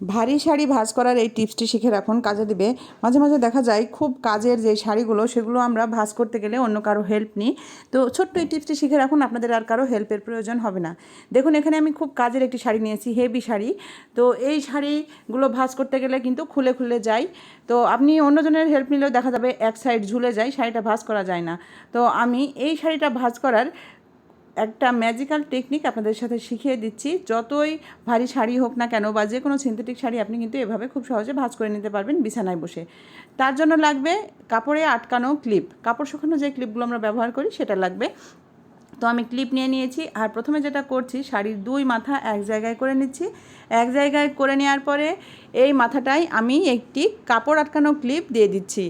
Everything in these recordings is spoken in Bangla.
ভারী শাড়ি ভাঁজ করার এই টিপসটি শিখে রাখুন, কাজে দিবে। মাঝে মাঝে দেখা যায় খুব কাজের যে শাড়িগুলো, সেগুলো আমরা ভাঁজ করতে গেলে অন্য কারও হেল্প নিই। তো ছোট্ট এই টিপসটি শিখে রাখুন, আপনাদের আর কারও হেল্পের প্রয়োজন হবে না। দেখুন, এখানে আমি খুব কাজের একটি শাড়ি নিয়েছি হেভি শাড়ি। তো এই শাড়িগুলো ভাঁজ করতে গেলে কিন্তু খুলে খুলে যায়। তো আপনি অন্যজনের হেল্প নিলেও দেখা যাবে এক সাইড ঝুলে যায়, শাড়িটা ভাঁজ করা যায় না। তো আমি এই শাড়িটা ভাঁজ করার একটা ম্যাজিক্যাল টেকনিক আপনাদের সাথে শিখিয়ে দিচ্ছি। যতই ভারী শাড়ি হোক না কেন বা যে কোনো সিনথেটিক শাড়ি আপনি কিন্তু এভাবে খুব সহজে ভাঁজ করে নিতে পারবেন বিছানায় বসে। তার জন্য লাগবে কাপড়ে আটকানো ক্লিপ কাপড় শুকানো যে ক্লিপগুলো আমরা ব্যবহার করি সেটা লাগবে। তো আমি ক্লিপ নিয়ে নিয়েছি। আর প্রথমে যেটা করছি, শাড়ির দুই মাথা এক জায়গায় করে নিচ্ছি। এক জায়গায় করে নেওয়ার পরে এই মাথাটায় আমি একটি কাপড় আটকানো ক্লিপ দিয়ে দিচ্ছি।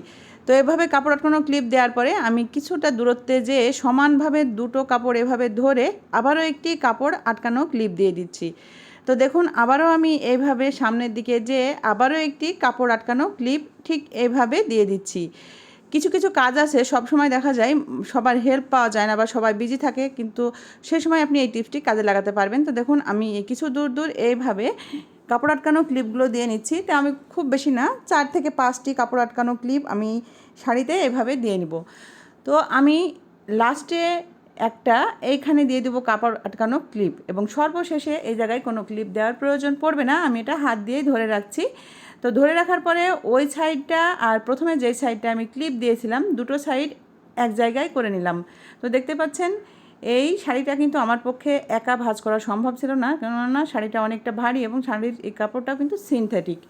তো এভাবে কাপড় আটকানো ক্লিপ দেওয়ার পরে আমি কিছুটা দূরত্বে যেয়ে সমানভাবে দুটো কাপড় এভাবে ধরে আবারও একটি কাপড় আটকানো ক্লিপ দিয়ে দিচ্ছি। তো দেখুন, আবারও আমি এইভাবে সামনের দিকে যেয়ে আবারও একটি কাপড় আটকানো ক্লিপ ঠিক এইভাবে দিয়ে দিচ্ছি। কিছু কিছু কাজ আছে সব সময় দেখা যায় সবার হেল্প পাওয়া যায় না বা সবাই বিজি থাকে, কিন্তু সে সময় আপনি এই টিপসটি কাজে লাগাতে পারবেন। তো দেখুন, আমি কিছু দূর দূর এইভাবে কাপড় আটকানো ক্লিপগুলো দিয়ে নিচ্ছি। তো আমি খুব বেশি না, চার থেকে পাঁচটি কাপড় আটকানো ক্লিপ আমি শাড়িতে এভাবে দিয়ে নিব। তো আমি লাস্টে একটা এইখানে দিয়ে দেবো কাপড় আটকানো ক্লিপ এবং সর্বশেষে এই জায়গায় কোনো ক্লিপ দেওয়ার প্রয়োজন পড়বে না, আমি এটা হাত দিয়েই ধরে রাখছি। তো ধরে রাখার পরে ওই সাইডটা আর প্রথমে যেই সাইডটা আমি ক্লিপ দিয়েছিলাম, দুটো সাইড এক জায়গায় করে নিলাম। তো দেখতে পাচ্ছেন এই শাড়িটা কিন্তু আমার পক্ষে একা ভাঁজ করা সম্ভব ছিল না। কেননা শাড়িটা অনেকটা ভারী এবং শাড়ির এই কাপড়টাও কিন্তু সিনথেটিক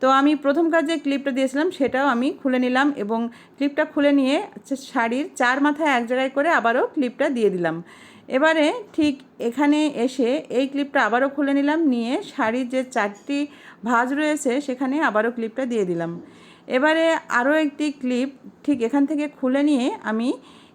তো আমি প্রথম কাজ যে ক্লিপটা দিয়েছিলাম সেটাও আমি খুলে নিলাম এবং ক্লিপটা খুলে নিয়ে শাড়ির চার মাথায় এক জায়গায় করে আবারও ক্লিপটা দিয়ে দিলাম। এবারে ঠিক এখানে এসে এই ক্লিপটা আবারও খুলে নিলাম, নিয়ে শাড়ির যে চারটি ভাঁজ রয়েছে সেখানে আবারও ক্লিপটা দিয়ে দিলাম। এবারে আরও একটি ক্লিপ ঠিক এখান থেকে খুলে নিয়ে আমি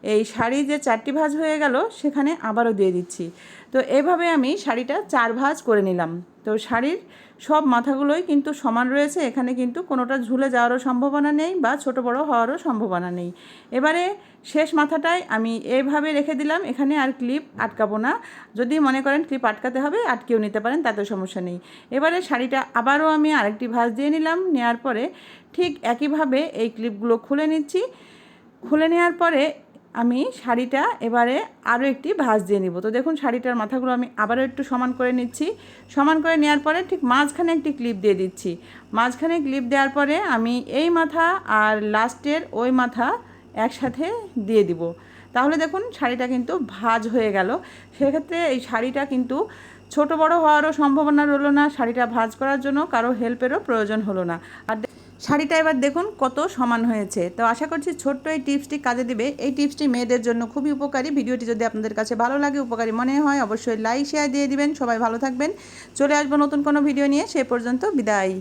এই শাড়ি যে চারটি ভাঁজ হয়ে গেল, সেখানে আবারও দিয়ে দিচ্ছি। তো এভাবে আমি শাড়িটা চার ভাঁজ করে নিলাম। তো শাড়ির সব মাথাগুলোই কিন্তু সমান রয়েছে, এখানে কিন্তু কোনোটা ঝুলে যাওয়ারও সম্ভাবনা নেই বা ছোট বড় হওয়ারও সম্ভাবনা নেই। এবারে শেষ মাথাটায় আমি এইভাবে রেখে দিলাম, এখানে আর ক্লিপ আটকাবো না। যদি মনে করেন ক্লিপ আটকাতে হবে, আটকেও নিতে পারেন তাতে সমস্যা নেই। এবারে শাড়িটা আবারও আমি আরেকটি ভাঁজ দিয়ে নিলাম নেওয়ার পরে ঠিক একইভাবে এই ক্লিপগুলো খুলে নিচ্ছি। খুলে নেওয়ার পরে আমি শাড়িটা এবারে আরও একটি ভাঁজ দিয়ে নিব। তো দেখুন, শাড়িটার মাথাগুলো আমি আবারও একটু সমান করে নিচ্ছি। সমান করে নেওয়ার পরে ঠিক মাঝখানে একটি ক্লিপ দিয়ে দিচ্ছি। মাঝখানে ক্লিপ দেওয়ার পরে আমি এই মাথা আর লাস্টের ওই মাথা একসাথে দিয়ে দিব। তাহলে দেখুন, শাড়িটা কিন্তু ভাঁজ হয়ে গেল। সেক্ষেত্রে এই শাড়িটা কিন্তু ছোট বড় হওয়ারও সম্ভাবনা রইল না। শাড়িটা ভাঁজ করার জন্য কারও হেল্পেরও প্রয়োজন হলো না। আর শাড়িটা এবার দেখুন কত সমান হয়েছে। তো আশা করছি ছোট্ট এই টিপসটি কাজে দিবে। এই টিপসটি মেয়েদের জন্য খুবই উপকারী। ভিডিওটি যদি আপনাদের কাছে ভালো লাগে, উপকারী মনে হয়, অবশ্যই লাইক, শেয়ার দিয়ে দিবেন। সবাই ভালো থাকবেন। চলে আসব নতুন কোনো ভিডিও নিয়ে। সে পর্যন্ত বিদায়।